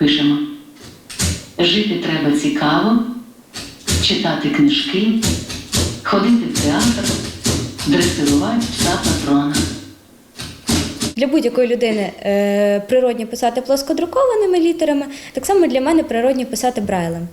Пишемо. Жити треба цікаво, читати книжки, ходити в театр, дресирувати пса патрона. Для будь-якої людини природні природньо писати плоскодрукованими літерами, так само для мене природньо писати брайлем.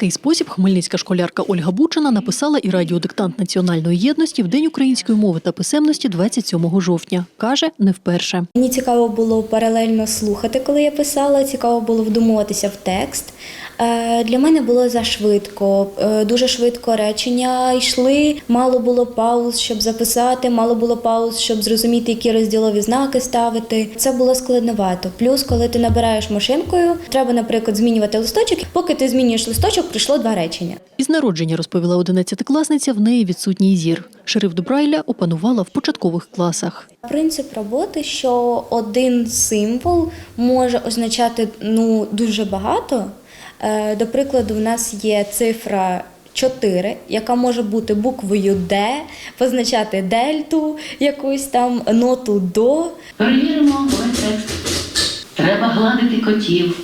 Такий спосіб хмельницька школярка Ольга Бучина написала і радіодиктант національної єдності в День української мови та писемності 27 жовтня. Каже, не вперше. Мені цікаво було паралельно слухати, коли я писала. Цікаво було вдумуватися в текст. Е, Для мене було зашвидко, е, дуже швидко речення йшли. Мало було пауз, щоб записати, мало було пауз, щоб зрозуміти, які розділові знаки ставити. Це було складновато. Плюс, коли ти набираєш машинкою, треба, наприклад, змінювати листочок. Поки ти змінюєш листочок, прийшло два речення. Із народження розповіла 11-класниця, в неї відсутній зір. Шрифт Брайля опанувала в початкових класах. Принцип роботи, що один символ може означати ну дуже багато. Е, До прикладу, в нас є цифра 4, яка може бути буквою Д, позначати дельту, якусь там ноту до. Перевіримо текст. Треба гладити котів,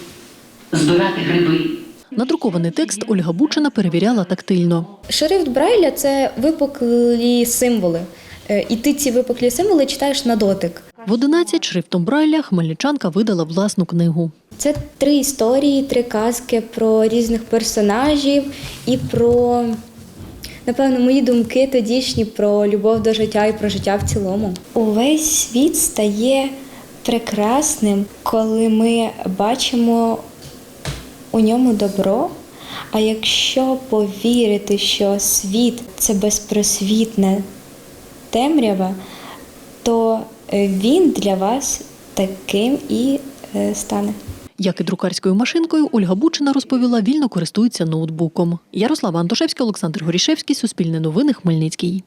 збирати гриби. Надрукований текст Ольга Бучина перевіряла тактильно. Шрифт Брайля це випуклі символи. Е, І ти ці випуклі символи читаєш на дотик. В 11 шрифтом Брайля хмельничанка видала власну книгу. Це три історії, три казки про різних персонажів і про, напевно, мої думки тодішні про любов до життя і про життя в цілому. Увесь світ стає прекрасним, коли ми бачимо у ньому добро. А якщо повірити, що світ це безпросвітне темрява, він для вас таким і е, стане. Як і друкарською машинкою, Ольга Бучина розповіла, вільно користується ноутбуком. Ярослава Антошевська, Олександр Горішевський, Суспільне новини, Хмельницький.